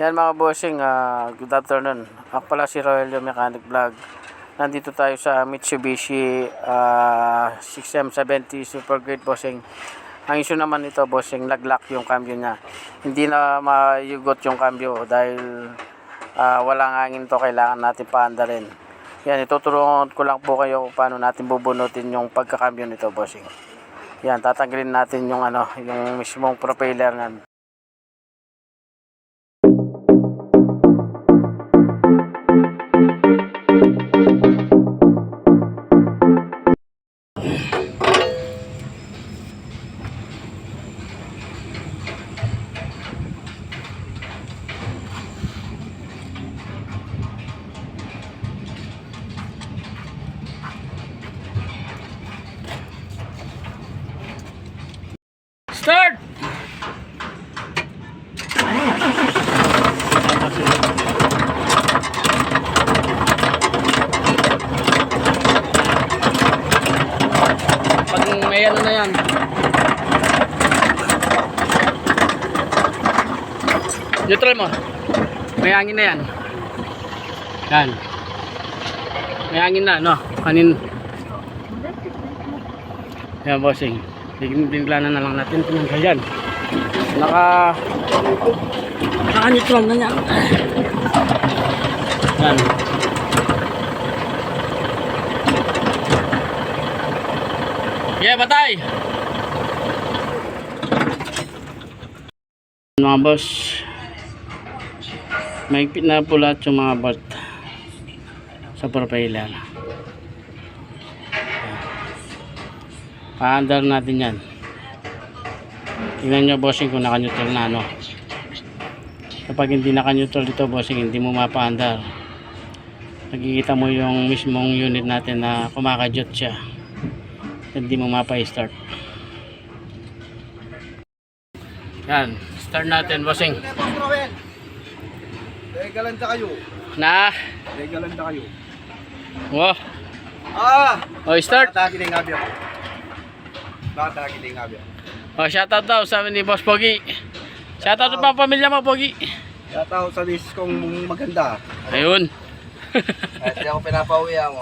Yan mga bossing, ah, good afternoon. Ako pala si Royal Mechanic Vlog. Nandito tayo sa Mitsubishi ah, 6M70 Super Great Bossing. Ang issue naman nito bossing, laglock yung cambio niya. Hindi na mayugot yung cambio dahil ah, walang hangin to kailangan natin paanda rin. Yan, ituturuan ko lang po kayo paano natin bubunutin yung pagkakambyo nito bossing. Yan, tatanggalin natin yung ano, yung mismong propeller na Start! Pag may ano na yan. Neutral mo. May hangin na yan. Yan. May hangin na, no? Kanin. Yan, bossing. Bigla na lang natin tinanggal yan. Naka naka-neutral na yan. Yan. Yeah, batay! Mga boss, mahigpit na yung mga bolt sa propeller. Pa-under natin yan. Tingnan nyo bossing kung naka-neutral na ano. Kapag hindi naka-neutral dito bossing, hindi mo mapa-under. Nakikita mo yung mismong unit natin na kumakadyot siya. Hindi mo mapa-start. Yan. Start natin bossing. Regalanda kayo. Na. Regalanda kayo. Wow. Ah! O start. Bakit na yung gabi ako? Bakit na yung gabi ako? O shoutout daw sabi ni Boss Pogi. Shoutout pa pamilya mo Pogi. Ako sa misis kong maganda. Ayun. Kahit hindi ako pinapauwi ako.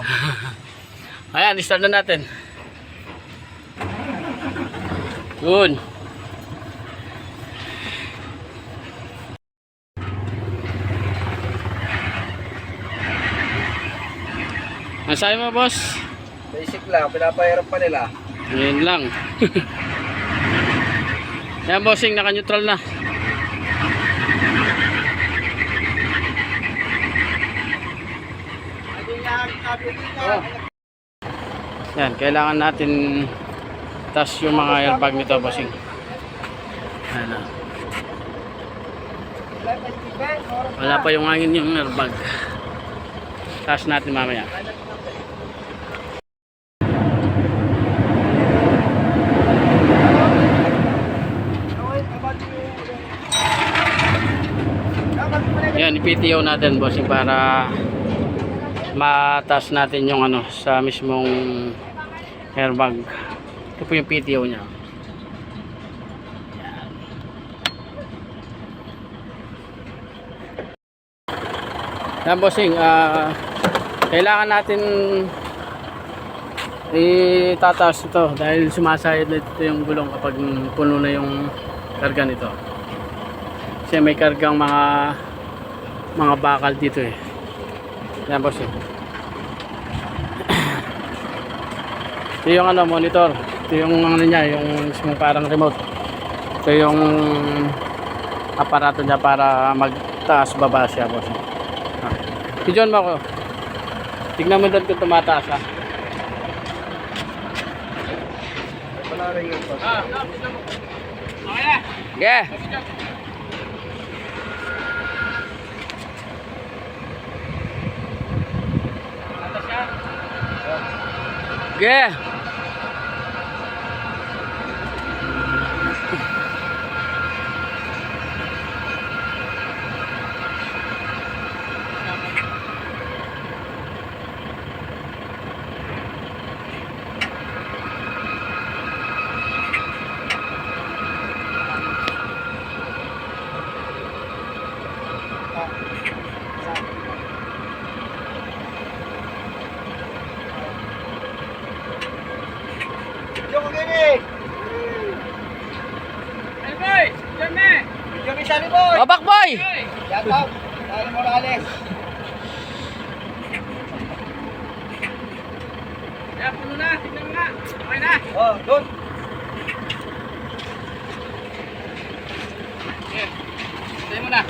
Ayan, start na natin. Yun. Ang sabi mo, boss? Basic lang, pinapahirap pa nila. Yun lang. Yan, bossing, naka-neutral na. Oh. Yan, kailangan natin tas yung mga airbag nito, bossing. Yan na. Wala pa yung hangin yung airbag. Tas natin mamaya. Yan, ipitiyo natin, bossing, para matas natin yung ano sa mismong airbag. Ito po yung PTO niya. Yan. Bossing, ah kailangan natin itataas ito dahil sumasayad na ito yung gulong kapag puno na yung karga nito. Kasi may kargang mga mga bakal dito eh. Yan boss eh. Ito yung ano, monitor. Ito yung ano niya, yung mismong parang remote. Ito yung aparato niya para magtaas baba siya boss. Ah. Si John mo ako. Tignan mo doon kung tumataas ah. Wala rin yung boss. Yeah. Yeah. Jamisani boy! Oh, Babak boy! Shout out! Morales! Kaya puno na, tignan mo nga. Okay na. Oh, doon. Yeah. Tayo mo na.